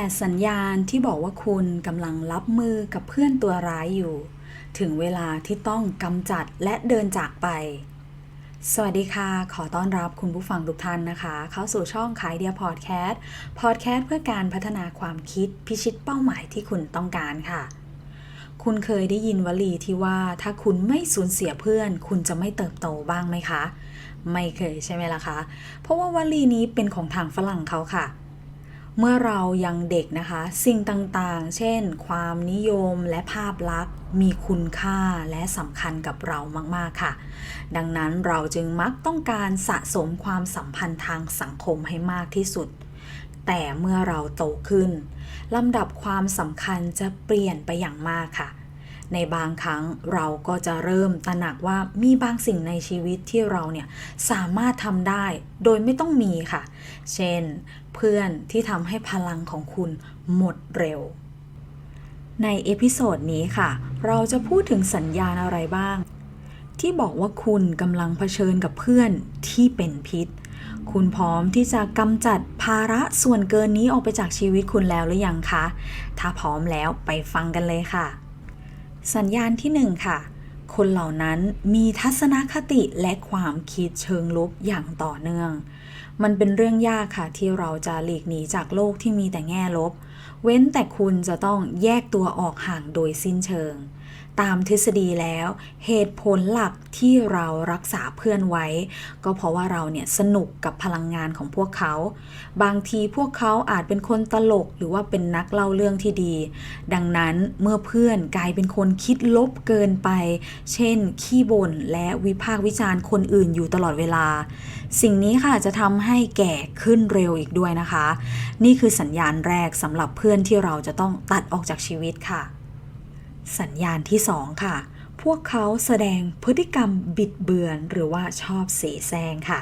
8 สัญญาณที่บอกว่าคุณกำลังรับมือกับเพื่อนตัวร้ายอยู่ ถึงเวลาที่ต้องกำจัดและเดินจากไป สวัสดีค่ะ ขอต้อนรับคุณผู้ฟังทุกท่านนะคะ เข้าสู่ช่องขายเดียพอดแคสต์พอดแคสต์เพื่อการพัฒนาความคิดพิชิตเป้าหมายที่คุณต้องการค่ะ คุณเคยได้ยินวลีที่ว่าถ้าคุณไม่สูญเสียเพื่อน คุณจะไม่เติบโตบ้างไหมคะ ไม่เคยใช่ไหมล่ะคะ เพราะว่าวลีนี้เป็นของทางฝรั่งเขาค่ะเเมื่อเรายังเด็กนะคะ สิ่งต่างๆ เช่น ความนิยมและภาพลักษณ์ มีคุณค่าและสำคัญกับเรามากๆค่ะ ดังนั้นเราจึงมักต้องการสะสมความสัมพันธ์ทางสังคมให้มากที่สุด แต่เมื่อเราโตขึ้นลำดับความสำคัญจะเปลี่ยนไปอย่างมากค่ะ ในบางครั้งเราก็จะเริ่มตระหนักว่ามีบางสิ่งในชีวิตที่เราเนี่ยสามารถทำได้โดยไม่ต้องมีค่ะ เช่น เพื่อนที่ทำให้พลังของคุณหมดเร็ว ในเอพิโซดนี้ค่ะ เราจะพูดถึงสัญญาณอะไรบ้าง ที่บอกว่าคุณกำลังเผชิญกับเพื่อนที่เป็นพิษคุณพร้อมที่จะกำจัดภาระส่วนเกินนี้ออกไปจากชีวิตคุณแล้วหรือยังคะ ถ้าพร้อมแล้วไปฟังกันเลยค่ะ สัญญาณที่หนึ่งค่ะ คนเหล่านั้นมีทัศนคติและความคิดเชิงลบอย่างต่อเนื่อง มันเป็นเรื่องยากค่ะที่เราจะหลีกหนีจากโลกที่มีแต่แง่ลบ เว้นแต่คุณจะต้องแยกตัวออกห่างโดยสิ้นเชิง ตามทฤษฎีแล้ว เหตุผลหลักที่เรารักษาเพื่อนไว้ ก็เพราะว่าเราเนี่ยสนุกกับพลังงานของพวกเขา บางทีพวกเขาอาจเป็นคนตลกหรือว่าเป็นนักเล่าเรื่องที่ดี ดังนั้นเมื่อเพื่อนกลายเป็นคนคิดลบเกินไป เช่น ขี้บ่นและวิพากษ์วิจารณ์คนอื่นอยู่ตลอดเวลา สิ่งนี้ค่ะจะทำให้แก่ขึ้นเร็วอีกด้วยนะคะ นี่คือสัญญาณแรกสำหรับเพื่อนที่เราจะต้องตัดออกจากชีวิตค่ะ สัญญาณที่ 2 ค่ะ พวกเขาแสดงพฤติกรรมบิดเบือนหรือว่าชอบเสแสร้งค่ะ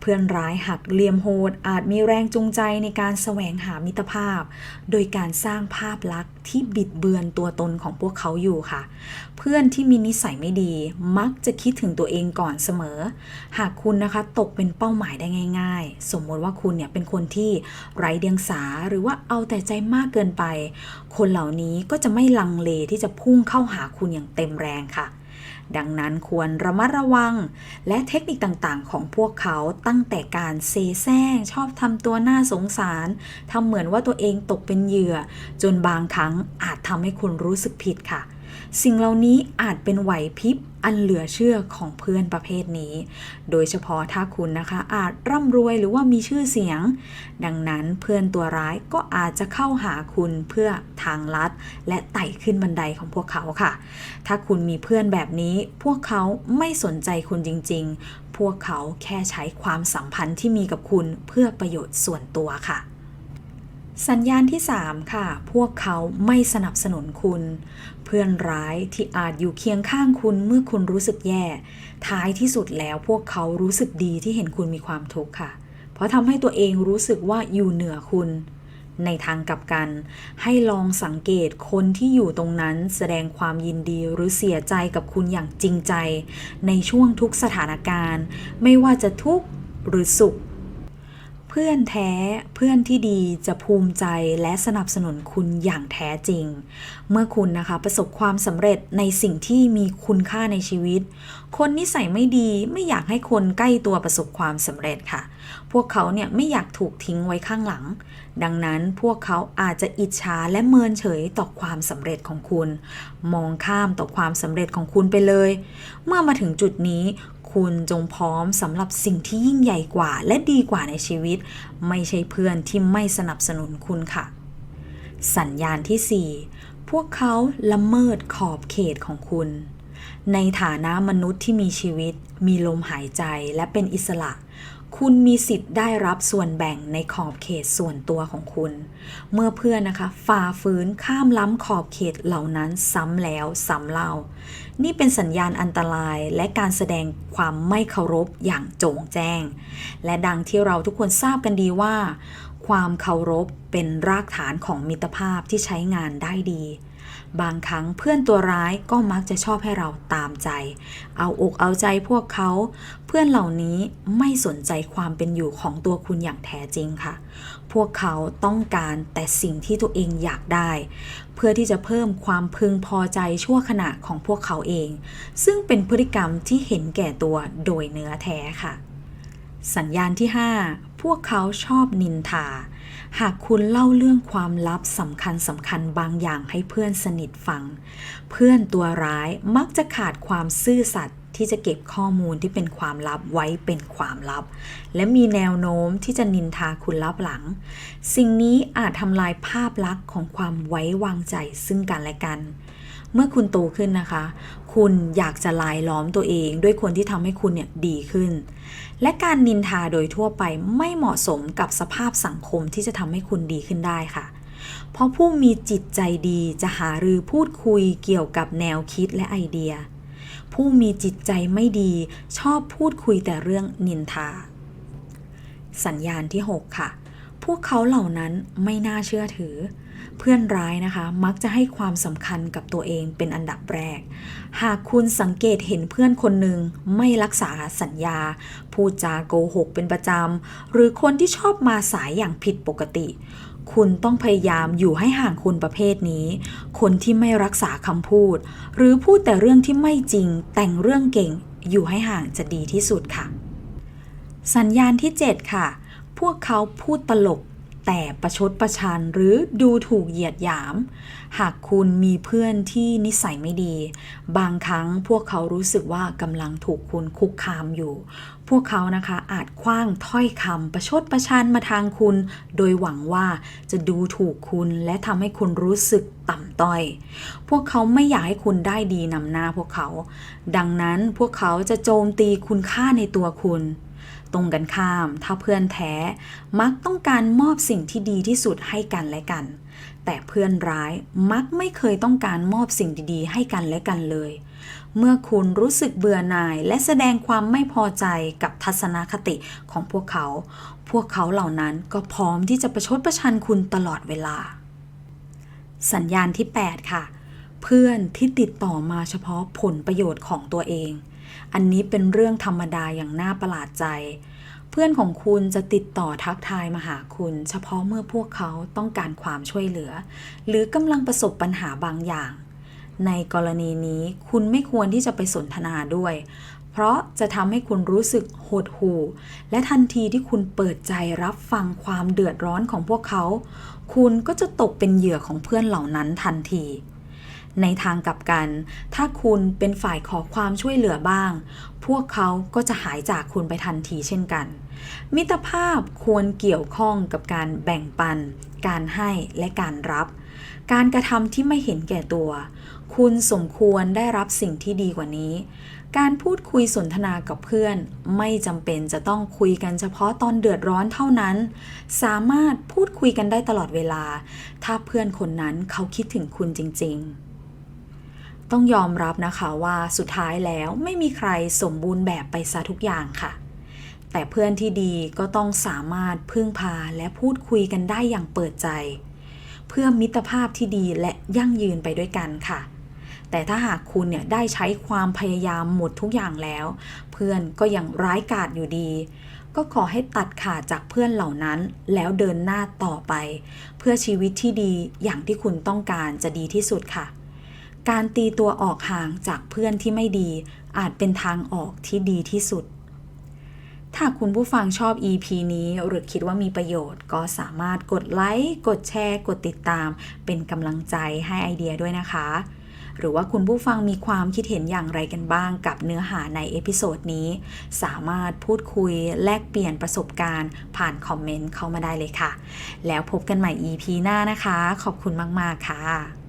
เพื่อนร้ายหักเหลี่ยมโหดอาจมีแรงจูงใจในการแสวงหามิตรภาพ โดยการสร้างภาพลักษณ์ที่บิดเบือนตัวตนของพวกเขาอยู่ค่ะ เพื่อนที่มีนิสัยไม่ดีมักจะคิดถึงตัวเองก่อนเสมอ หากคุณนะคะตกเป็นเป้าหมายได้ง่าย ๆ สมมติว่าคุณเนี่ยเป็นคนที่ไร้เดียงสาหรือว่าเอาแต่ใจมากเกินไป คนเหล่านี้ก็จะไม่ลังเลที่จะพุ่งเข้าหาคุณอย่างเต็มแรงค่ะ ดังนั้นควรระมัดระวัง และเทคนิคต่างๆ ของพวกเขาตั้งแต่การเซแซงชอบทำตัวน่าสงสารทำเหมือนว่าตัวเองตกเป็นเหยื่อ จนบางครั้งอาจทำให้คุณรู้สึกผิดค่ะ สิ่งเหล่านี้อาจเป็นไหวพริบอันเหลือเชื่อของเพื่อนประเภทนี้ โดยเฉพาะถ้าคุณนะคะ อาจร่ำรวยหรือว่ามีชื่อเสียง ดังนั้นเพื่อนตัวร้ายก็อาจจะเข้าหาคุณเพื่อทางลัด และไต่ขึ้นบันไดของพวกเขาค่ะ ถ้าคุณมีเพื่อนแบบนี้ พวกเขาไม่สนใจคุณจริง ๆ พวกเขาแค่ใช้ความสัมพันธ์ที่มีกับคุณเพื่อประโยชน์ส่วนตัวค่ะ สัญญาณที่ 3 ค่ะ พวกเขาไม่สนับสนุนคุณ เพื่อนร้ายที่อาจอยู่เคียงข้างคุณเมื่อคุณรู้สึกแย่ ท้ายที่สุดแล้วพวกเขารู้สึกดีที่เห็นคุณมีความทุกข์ค่ะ เพราะทำให้ตัวเองรู้สึกว่าอยู่เหนือคุณ ในทางกลับกัน ให้ลองสังเกตคนที่อยู่ตรงนั้นแสดงความยินดีหรือเสียใจกับคุณอย่างจริงใจ ในช่วงทุกสถานการณ์ ไม่ว่าจะทุกข์หรือสุข เพื่อนแท้เพื่อนที่ดีจะภูมิใจและสนับสนุนคุณอย่างแท้จริง เมื่อคุณนะคะประสบความสำเร็จในสิ่งที่มีคุณค่าในชีวิต คนนิสัยไม่ดีไม่อยากให้คนใกล้ตัวประสบความสำเร็จค่ะ พวกเขาเนี่ยไม่อยากถูกทิ้งไว้ข้างหลัง ดังนั้นพวกเขาอาจจะอิจฉาและเมินเฉยต่อความสำเร็จของคุณ มองข้ามต่อความสำเร็จของคุณไปเลย เมื่อมาถึงจุดนี้ คุณจงพร้อมสำหรับสิ่งที่ยิ่งใหญ่กว่า และดีกว่าในชีวิต ไม่ใช่เพื่อนที่ไม่สนับสนุนคุณค่ะ สัญญาณที่ 4 พวกเขาละเมิดขอบเขตของคุณ ในฐานะมนุษย์ที่มีชีวิต มีลมหายใจและเป็นอิสระ คุณมีสิทธิ์ได้รับส่วนแบ่งในขอบเขตส่วนตัวของคุณ เมื่อเพื่อนนะคะฝ่าฝืนข้ามล้ำขอบเขตเหล่านั้นซ้ำแล้วซ้ำเล่า นี่เป็นสัญญาณอันตรายและการแสดงความไม่เคารพอย่างโจ่งแจ้ง และดังที่เราทุกคนทราบกันดีว่า ความเคารพเป็นรากฐานของมิตรภาพที่ใช้งานได้ดี บางครั้งเพื่อนตัวร้ายก็มักจะชอบให้เราตามใจ เอาอกเอาใจพวกเขา เพื่อนเหล่านี้ไม่สนใจความเป็นอยู่ของตัวคุณอย่างแท้จริงค่ะ พวกเขาต้องการแต่สิ่งที่ตัวเองอยากได้ เพื่อที่จะเพิ่มความพึงพอใจชั่วขณะของพวกเขาเอง ซึ่งเป็นพฤติกรรมที่เห็นแก่ตัวโดยเนื้อแท้ค่ะ สัญญาณที่ 5 พวกเขาชอบนินทา หากคุณเล่าเรื่องความลับสำคัญสำคัญบางอย่างให้เพื่อนสนิทฟัง เพื่อนตัวร้ายมักจะขาดความซื่อสัตย์ที่จะเก็บข้อมูลที่เป็นความลับไว้เป็นความลับ และมีแนวโน้มที่จะนินทาคุณลับหลัง สิ่งนี้อาจทำลายภาพลักษณ์ของความไว้วางใจซึ่งกันและกัน เมื่อคุณโตขึ้นนะคะ คุณอยากจะลายล้อมตัวเอง ด้วยคนที่ทำให้คุณเนี่ยดีขึ้น และการนินทาโดยทั่วไปไม่เหมาะสมกับสภาพสังคมที่จะทำให้คุณดีขึ้นได้ค่ะ เพราะผู้มีจิตใจดีจะหารือพูดคุยเกี่ยวกับแนวคิดและไอเดีย ผู้มีจิตใจไม่ดีชอบพูดคุยแต่เรื่องนินทา สัญญาณที่ 6 ค่ะ พวกเขาเหล่านั้นไม่น่าเชื่อถือ เพื่อนร้ายนะคะ มักจะให้ความสำคัญกับตัวเองเป็นอันดับแรก หากคุณสังเกตเห็นเพื่อนคนหนึ่งไม่รักษาสัญญา พูดจาโกหกเป็นประจำ หรือคนที่ชอบมาสายอย่างผิดปกติ คุณต้องพยายามอยู่ให้ห่างคนประเภทนี้ คนที่ไม่รักษาคำพูด หรือพูดแต่เรื่องที่ไม่จริง แต่งเรื่องเก่ง อยู่ให้ห่างจะดีที่สุดค่ะ สัญญาณที่ 7 ค่ะ พวกเขาพูดตลก แต่ประชดประชันหรือดูถูกเหยียดหยาม หากคุณมีเพื่อนที่นิสัยไม่ดี บางครั้งพวกเขารู้สึกว่ากำลังถูกคุณคุกคามอยู่ พวกเขานะคะอาจคว้างถ้อยคำประชดประชันมาทางคุณ โดยหวังว่าจะดูถูกคุณและทำให้คุณรู้สึกต่ำต้อย พวกเขาไม่อยากให้คุณได้ดีนำหน้าพวกเขา ดังนั้นพวกเขาจะโจมตีคุณค่าในตัวคุณ ตรงกันข้าม ถ้าเพื่อนแท้มักต้องการมอบสิ่งที่ดีที่สุดให้กันและกัน แต่เพื่อนร้ายมักไม่เคยต้องการมอบสิ่งดีๆ ให้กันและกันเลย เมื่อคุณรู้สึกเบื่อหน่ายและแสดงความไม่พอใจกับทัศนคติของพวกเขา พวกเขาเหล่านั้นก็พร้อมที่จะประชดประชันคุณตลอดเวลา สัญญาณที่ 8 ค่ะ เพื่อนที่ติดต่อมาเฉพาะผลประโยชน์ของตัวเอง อันนี้เป็นเรื่องธรรมดาอย่างน่าประหลาดใจ เพื่อนของคุณจะติดต่อทักทายมาหาคุณ เฉพาะเมื่อพวกเขาต้องการความช่วยเหลือ หรือกำลังประสบปัญหาบางอย่าง ในกรณีนี้คุณไม่ควรที่จะไปสนทนาด้วย เพราะจะทำให้คุณรู้สึกหดหู่ และทันทีที่คุณเปิดใจรับฟังความเดือดร้อนของพวกเขา คุณก็จะตกเป็นเหยื่อของเพื่อนเหล่านั้นทันที ในทางกลับกัน ถ้าคุณเป็นฝ่ายขอความช่วยเหลือบ้าง พวกเขาก็จะหายจากคุณไปทันทีเช่นกัน มิตรภาพควรเกี่ยวข้องกับการแบ่งปัน การให้และการรับ การกระทำที่ไม่เห็นแก่ตัว คุณสมควรได้รับสิ่งที่ดีกว่านี้ การพูดคุยสนทนากับเพื่อน ไม่จำเป็นจะต้องคุยกันเฉพาะตอนเดือดร้อนเท่านั้น สามารถพูดคุยกันได้ตลอดเวลา ถ้าเพื่อนคนนั้นเขาคิดถึงคุณจริง ๆ ต้องยอมรับนะคะว่าสุดท้ายแล้วไม่มีใครสมบูรณ์แบบไปซะทุกอย่างค่ะ แต่เพื่อนที่ดีก็ต้องสามารถพึ่งพาและพูดคุยกันได้อย่างเปิดใจ เพื่อมิตรภาพที่ดีและยั่งยืนไปด้วยกันค่ะ แต่ถ้าหากคุณเนี่ยได้ใช้ความพยายามหมดทุกอย่างแล้ว เพื่อนก็ยังร้ายกาจอยู่ดี ก็ขอให้ตัดขาดจากเพื่อนเหล่านั้น แล้วเดินหน้าต่อไป เพื่อชีวิตที่ดีอย่างที่คุณต้องการจะดีที่สุดค่ะ การตีตัวออกห่างจากเพื่อนที่ไม่ดีอาจเป็นทางออกที่ดีที่สุด ถ้าคุณผู้ฟังชอบ EP นี้หรือคิดว่ามีประโยชน์ ก็สามารถกดไลค์ กดแชร์ กดติดตาม เป็นกำลังใจให้ไอเดียด้วยนะคะ หรือว่าคุณผู้ฟังมีความคิดเห็นอย่างไรกันบ้างกับเนื้อหาในเอพิโซดนี้ สามารถพูดคุยแลกเปลี่ยนประสบการณ์ ผ่านคอมเมนต์เข้ามาได้เลยค่ะ แล้วพบกันใหม่ EP หน้านะคะ ขอบคุณมาก ๆ ค่ะ